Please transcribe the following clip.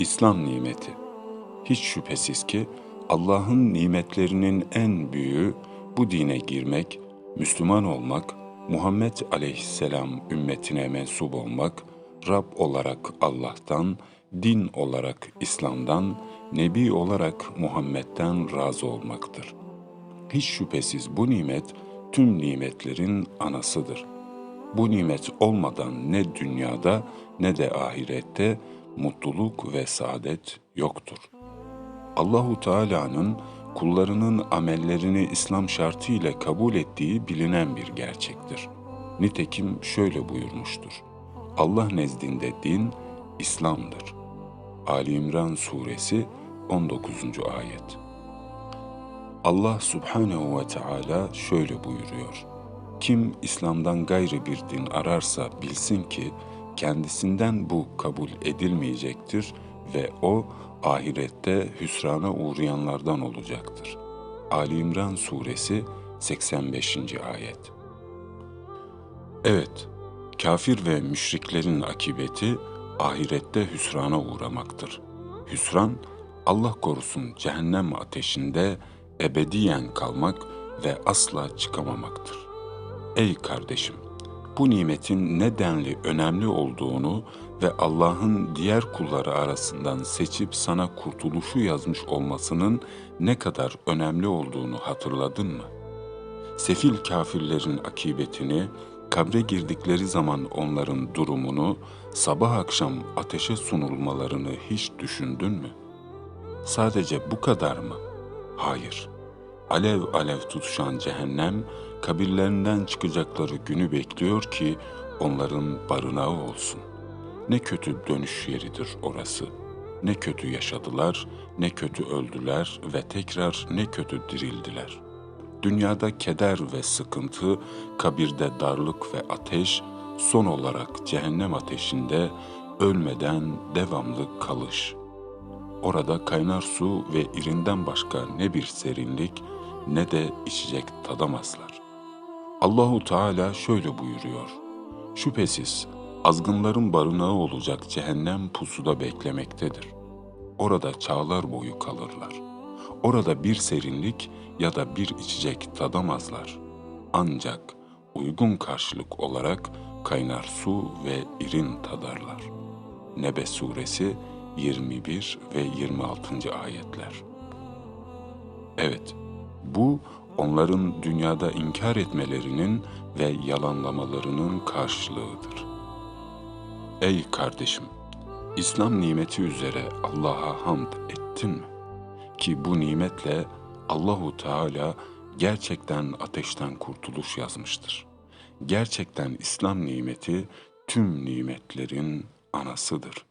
İslam nimeti. Hiç şüphesiz ki Allah'ın nimetlerinin en büyüğü bu dine girmek, Müslüman olmak, Muhammed aleyhisselam ümmetine mensup olmak, Rab olarak Allah'tan, din olarak İslam'dan, Nebi olarak Muhammed'den razı olmaktır. Hiç şüphesiz bu nimet tüm nimetlerin anasıdır. Bu nimet olmadan ne dünyada ne de ahirette mutluluk ve saadet yoktur. Allahu Teala'nın kullarının amellerini İslam şartı ile kabul ettiği bilinen bir gerçektir. Nitekim şöyle buyurmuştur. Allah nezdinde din İslam'dır. Ali İmran Suresi 19. ayet. Allah Subhanehu ve Teala şöyle buyuruyor. Kim İslam'dan gayrı bir din ararsa bilsin ki kendisinden bu kabul edilmeyecektir ve o ahirette hüsrana uğrayanlardan olacaktır. Ali İmran Suresi 85. ayet. Evet, kafir ve müşriklerin akibeti ahirette hüsrana uğramaktır. Hüsran, Allah korusun cehennem ateşinde ebediyen kalmak ve asla çıkamamaktır. Ey kardeşim, bu nimetin ne denli önemli olduğunu ve Allah'ın diğer kulları arasından seçip sana kurtuluşu yazmış olmasının ne kadar önemli olduğunu hatırladın mı? Sefil kafirlerin akibetini, kabre girdikleri zaman onların durumunu, sabah akşam ateşe sunulmalarını hiç düşündün mü? Sadece bu kadar mı? Hayır. Alev alev tutuşan cehennem, kabirlerinden çıkacakları günü bekliyor ki onların barınağı olsun. Ne kötü dönüş yeridir orası. Ne kötü yaşadılar, ne kötü öldüler ve tekrar ne kötü dirildiler. Dünyada keder ve sıkıntı, kabirde darlık ve ateş, son olarak cehennem ateşinde ölmeden devamlı kalış. Orada kaynar su ve irinden başka ne bir serinlik ne de içecek tadamazlar. Allahu Teala şöyle buyuruyor. Şüphesiz azgınların barınağı olacak cehennem pusuda beklemektedir. Orada çağlar boyu kalırlar. Orada bir serinlik ya da bir içecek tadamazlar. Ancak uygun karşılık olarak kaynar su ve irin tadarlar. Nebe suresi 21 ve 26. ayetler. Evet, bu onların dünyada inkar etmelerinin ve yalanlamalarının karşılığıdır. Ey kardeşim, İslam nimeti üzere Allah'a hamd ettin mi? Ki bu nimetle Allahu Teala gerçekten ateşten kurtuluş yazmıştır. Gerçekten İslam nimeti tüm nimetlerin anasıdır.